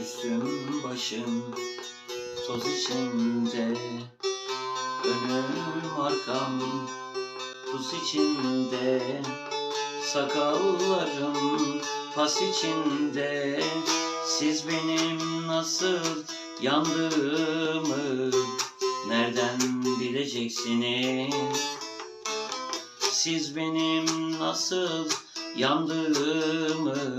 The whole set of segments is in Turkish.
Üstüm başım toz içinde Önüm arkam pus içinde Sakallarım pas içinde Siz benim nasıl yandığımı Nereden bileceksiniz? Siz benim nasıl yandığımı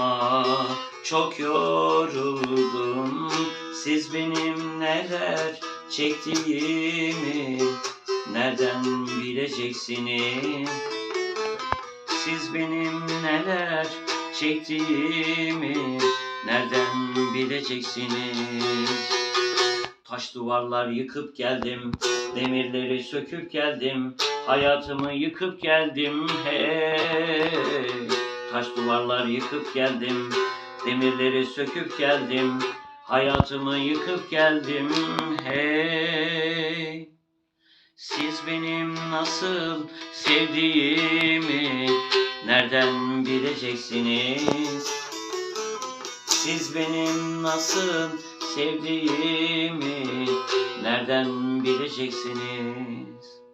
ah, çok yoruldum. Siz benim neler çektiğimi nereden bileceksiniz? Siz benim neler çektiğimi nereden bileceksiniz? Taş duvarlar yıkıp geldim, demirleri söküp geldim, hayatımı yıkıp geldim hey. Taş duvarlar yıkıp geldim, demirleri söküp geldim, hayatımı yıkıp geldim hey. Siz benim nasıl sevdiğimi nereden bileceksiniz? Siz benim nasıl sevdiğimi nereden bileceksiniz?